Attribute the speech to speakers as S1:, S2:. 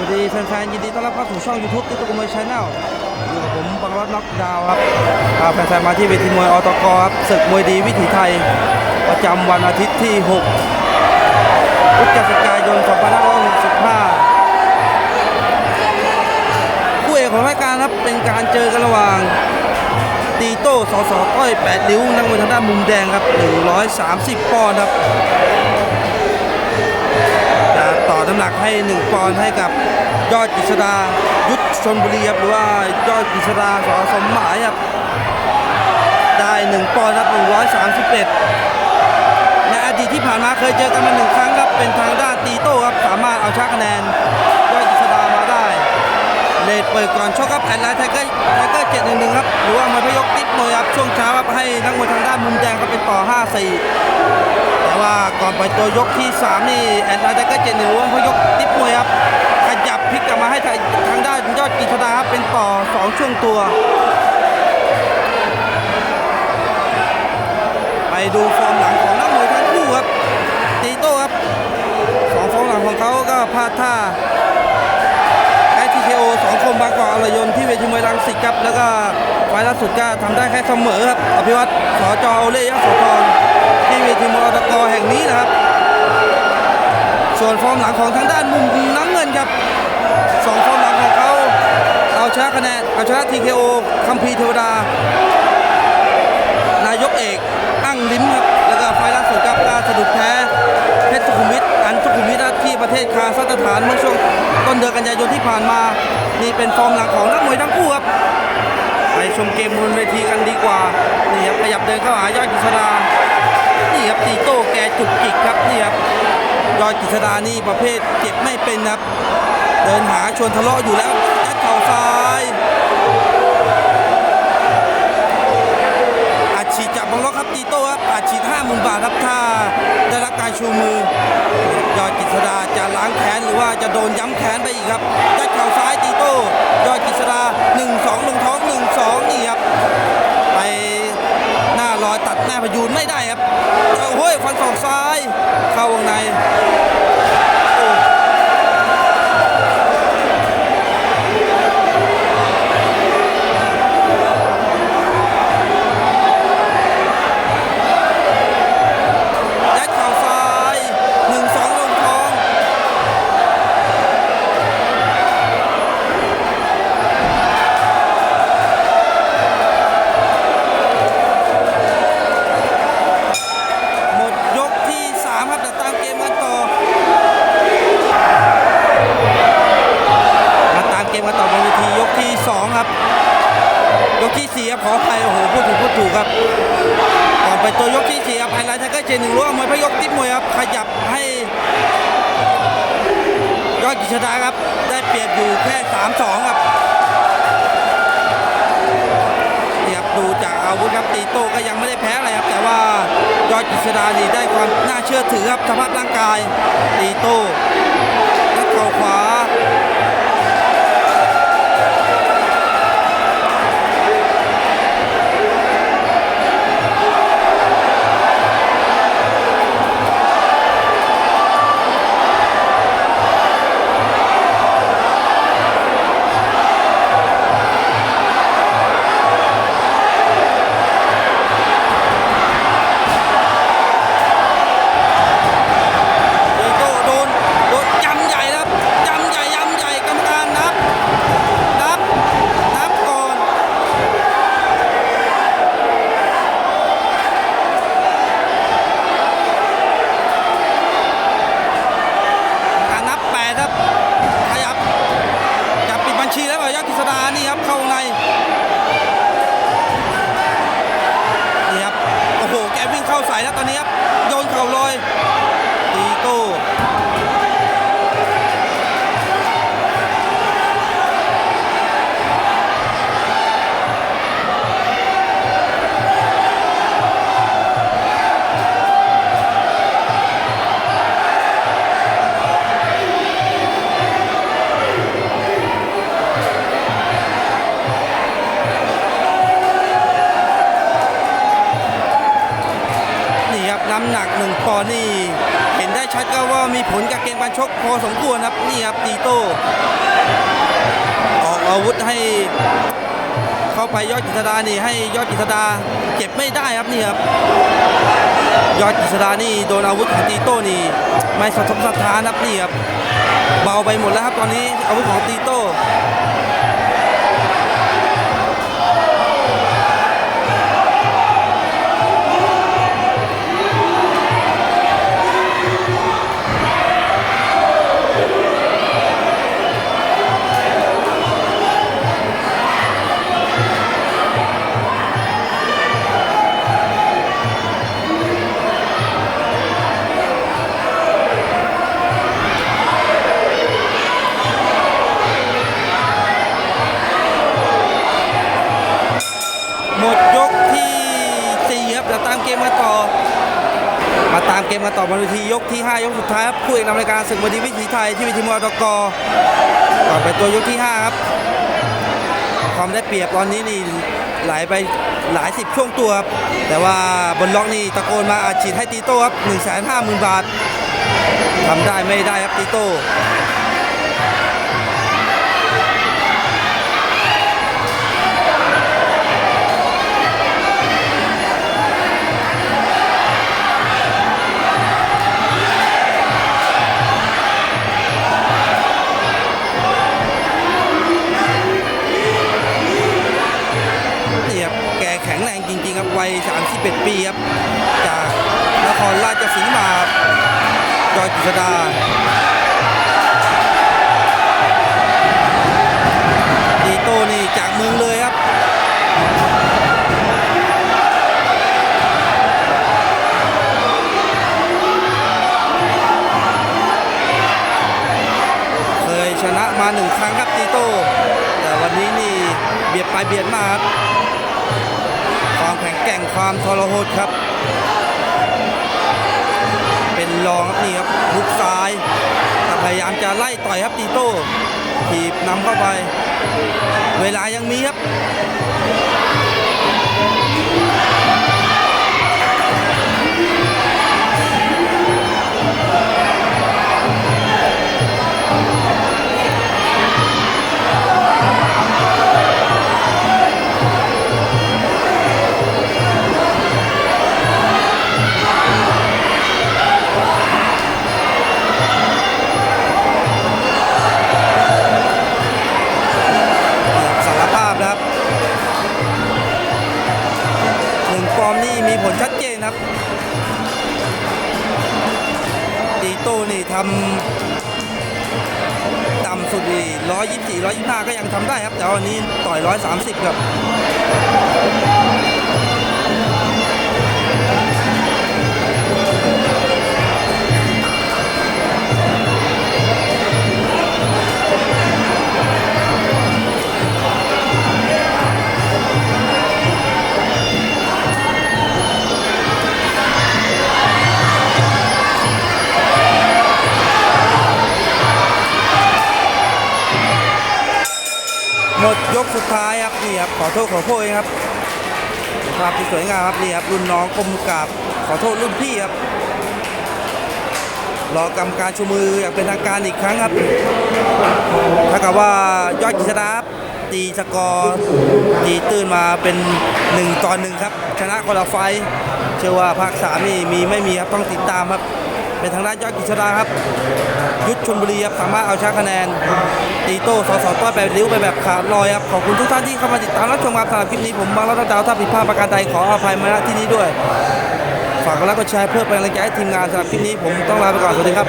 S1: วัสดีแฟนๆยินดีต้อนรับเข้าสู่ช่อง YouTube ติ๊กตุ๊กมวยชาแนลอยู่กับผมบังรอดน็อกดาวครับพาแฟนๆมาที่เวทีมวยอตกครับศึกมวยดีวิถีไทย ประจำวันอาทิตย์ที่ 6 พฤศจิกายน 2565คู่เอกของรายการครับเป็นการเจอกันระหว่างตีโต้สอสอต้อยแปดริ้วนักมวยทางด้านมุมแดงครับ 130 ปอนด์ครับ น้ำหนักให้ 1 ปอนด์ให้กับยอดกฤษดายุทธชนบุรีครับหรือว่ายอดกฤษดาสอสมหมายครับได้1ปอนด์ครับ131ในอดีตที่ผ่านมาเคยเจอกันมาหนึ่งครั้งครับเป็นทางด้านตีโต้ครับสามารถเอาชนะคะแนนยอดกฤษดามาได้เลดเปิดก่อนชกครับแอนไลน์ไทเกอร์ไทเกอร์เจ็ดหนึ่งหนึ่งครับหรือว่ามวยพยกติดมวยครับช่วงเช้าครับให้นักมวยทางด้านมุมแดงครับเป็นต่อ 5-4แต่ ว่าก่อนไปตัวยกที่ 3 นี่แอนไลน์ไทเกอร์เจ็ดหนึ่งหรือว่ายกติดมวยครับขยับพลิกกลับมาให้ทางด้านยอดกิษดาครับเป็นต่อ 2 ช่วงตัว ไปดูฟอร์มหลังของนักมวยทั้งคู่ครับตีโต้ครับสองฟอร์มหลังของเขาก็พลาดท่าไอทีเคโอสองคมบางกอกอรยนที่เวทีมวยรังสิตครับ แล้วก็ไฟล์ล่าสุดก็ทำได้แค่เสมอครับอภิวัตสอจอโอเล่ยโสธรที่เวทีมวยอตกแลังของทางด้านมุมน้ำเงินครับสองฟอร์มหลังของเขาเอาชนะคะแนนเอาชนะทีเคโอคัมพีร์เทวดา นายกเอกอั้งลิ้มครับแล้วก็ไฟล์ล่าสุดครับก็สะดุดแพ้เพชรสุขุมวิทอันสุขุมวิทที่ประเทศคาซัคสถานเมื่อช่วงต้นเดือนกันยายนที่ผ่านมานี่เป็นฟอร์มหลังของนักมวยทั้งคู่ครับไปชมเกมบนเวทีกันดีกว่านี่ครับขยับเดินเข้าหายอดกฤษดา ครับตีโต้แกจุกจิกครับนี่ครับยอดกฤษดานี่ประเภทเก็บไม่เป็นครับ เดินหาชวนทะเลาะอยู่แล้วยัดเข่าซ้ายอัดฉีดจากบังล็อกครับตีโต้ครับอัดฉีดห้าหมื่นบาทครับถ้าได้รับการชูมือ ยอดกฤษดาจะล้างแค้นหรือว่าจะโดนย้ำแค้นไปอีกครับยัดเข่าซ้ายตีโต้ เจนหนึ่งรั้วมวยพยกติดมวยครับขยับให้ยอดกิจดาครับ ได้เปรียบอยู่แค่3-2ครับนี่ครับดูจากอาวุธครับตีโต้ก็ยังไม่ได้แพ้อะไรครับ แต่ว่ายอดกิจดานี่ได้ความน่าเชื่อถือครับสภาพร่างกายตีโต้และเข่าขวา ไหวแล้วตอนนี้ น้ำหนักหนึ่งปอนนี่ เห็นได้ชัดก็ว่ามีผลกับเกมการชกพอสมควรครับนี่ครับตีโต้ออกอาวุธให้ เข้าไปยอดกิษดานี่ให้ยอดกิษดาเก็บไม่ได้ครับนี่ครับยอดกิษดานี่โดนอาวุธของตีโต้นี่ไม่สะทกสะท้านครับนี่ครับเบาไปหมดแล้วครับตอนนี้อาวุธของตีโต้ เดี๋ยวตามกมมาต่อ มาตามเกมมาต่อบนเวทียกที่ 5 ยกสุดท้ายครับคู่เอกนำรายการศึกวันดีวิถีไทยที่วิธีมอตกก่อนไปตัวยกที่ 5 ครับ ความได้เปรียบตอนนี้นี่ไหลไปหลายสิบช่วงตัวครับแต่ว่าบนล็อกนี่ตะโกนมาอาฉีดให้ตีโต้ครับ1 5 0 0 0 0 บาททำได้ไม่ได้ครับตีโต้ 31 ปีครับ จากนครราชสีมาจอยกิษดาตีโต้นี่จากเมืองเลยครับเคยชนะมาหนึ่งครั้งครับตีโต้แต่วันนี้นี่เบียดไปเบียดมาครับ แข่งความทรหดครับ เป็นรองครับนี่ครับลุกซ้ายพยายามจะไล่ต่อยครับตีโต้ถีบนำเข้าไป เวลายังมีครับ นี่ทำต่ำสุดดีร้อยยี่สิบสี่ร้อยยี่สิบห้าก็ยังทำได้ครับ แต่วันนี้ต่อยร้อยสามสิบครับ สุดท้ายครับนี่ครับขอโทษขอโทษครับภาพที่สวยงามครับนี่ครับรุ่นน้องกลมกราบขอโทษรุ่นพี่ครับรอกรรมการชูมืออย่างเป็นทางการอีกครั้งครับถ้ากับว่ายอดกิษดาครับตีสกอร์ตีตื่นมาเป็น1ต่อหนึ่งครับ ชนะคนละไฟ เชื่อว่าภาคสามนี่มีไม่มีครับต้องติดตามครับ เป็นทางด้านยอดกิจราครับ ยุทธชนบุรีครับสามารถเอาชนะคะแนนตีโต้สอสอต้อยไปริ้วไปแบบขาดลอยครับขอบคุณทุกท่านที่เข้ามาติดตามรับชมครับสำหรับคลิปนี้ผมบางรัตดาวถ้าผิดพลาดประการใดขออภัยมาณที่นี้ด้วยฝากกดไลค์กดแชร์เพื่อเป็นกำลังใจให้ทีมงานสำหรับคลิปนี้ผมต้องลาไปก่อนสวัสดีครับ